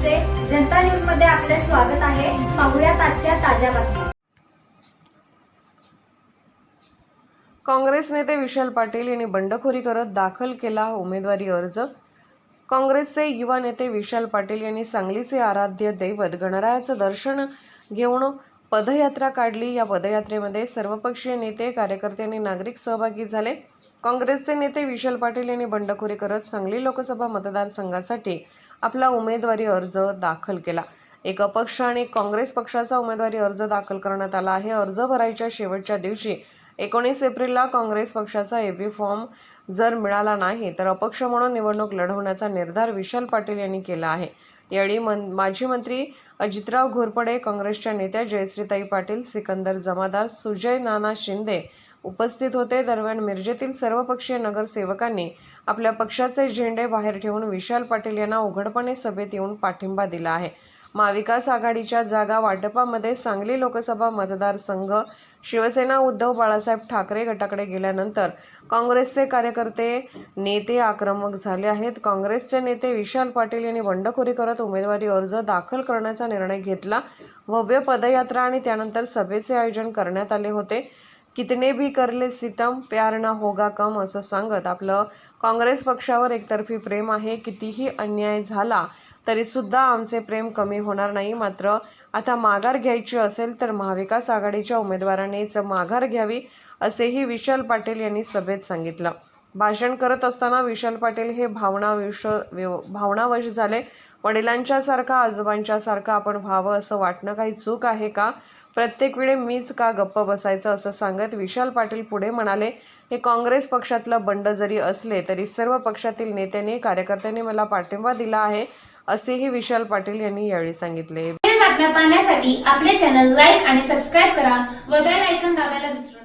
जनता न्यूजमध्ये आपले स्वागत आहे. पाहुयात आजच्या ताज्या बातम्या. काँग्रेस नेते विशाल पाटील यांनी बंडखोरी करत दाखल केला उमेदवारी अर्ज. काँग्रेसचे युवा नेते विशाल पाटील यांनी सांगलीचे आराध्य दैवत गणरायाचं दर्शन घेऊन पदयात्रा काढली. या पदयात्रेमध्ये सर्वपक्षीय नेते कार्यकर्ते आणि नागरिक सहभागी झाले. काँग्रेसचे नेते विशाल पाटील यांनी बंडखोरी करत सांगली लोकसभा मतदारसंघासाठी आपला उमेदवारी अर्ज दाखल केला. एक अपक्ष आणि काँग्रेस पक्षाचा उमेदवारी अर्ज दाखल करण्यात आला आहे. अर्ज भरायच्या शेवटच्या दिवशी एकोणीस एप्रिलला काँग्रेस पक्षाचा एबी फॉर्म जर मिळाला नाही तर अपक्ष म्हणून निवडणूक लढवण्याचा निर्धार विशाल पाटील यांनी केला आहे. यावेळी मन माजी मंत्री अजितराव घोरपडे काँग्रेसच्या नेत्या जयश्रीताई पाटील सिकंदर जमादार सुजय नाना शिंदे उपस्थित होते. दरम्यान मिरजेतील सर्वपक्षीय नगरसेवकांनी आपल्या पक्षाचे झेंडे बाहेर ठेवून विशाल पाटील यांना उघडपणे सभेत येऊन पाठिंबा दिला आहे. महाविकास आघाडीच्या जागा वाटपामध्ये सांगली लोकसभा मतदारसंघ शिवसेना उद्धव बाळासाहेब ठाकरे गटाकडे गेल्यानंतर काँग्रेसचे कार्यकर्ते नेते आक्रमक झाले आहेत. काँग्रेसचे नेते विशाल पाटील यांनी बंडखोरी करत उमेदवारी अर्ज दाखल करण्याचा निर्णय घेतला. भव्य पदयात्रा आणि त्यानंतर सभेचे आयोजन करण्यात आले होते. कितने भी करले सितम प्यार ना होगा कम असं सांगत आपलं काँग्रेस पक्षावर एकतर्फी प्रेम आहे. कितीही अन्याय झाला तरीसुद्धा आमचे प्रेम कमी होणार नाही. मात्र आता माघार घ्यायची असेल तर महाविकास आघाडीच्या उमेदवारानेच माघार घ्यावी असेही विशाल पाटील यांनी सभेत सांगितलं. भाषण करत असताना विशाल पाटील हे भावनाविश भावनावश झाले. वडिलांच्यासारखा आजोबांच्यासारखं आपण व्हावं असं वाटणं काही चूक आहे का? प्रत्येक वेळी मीच का गप्प बसायचं असं सांगत विशाल पाटील पुढे म्हणाले हे काँग्रेस पक्षातलं बंड जरी असले तरी सर्व पक्षातील नेत्यांनी कार्यकर्त्यांनी मला पाठिंबा दिला आहे असेही विशाल पाटील यांनी यावेळी सांगितले. बातम्या पाहण्यासाठी आपले चॅनल लाईक आणि सबस्क्राईब करा व बेल ऐकन दाबायला विसरू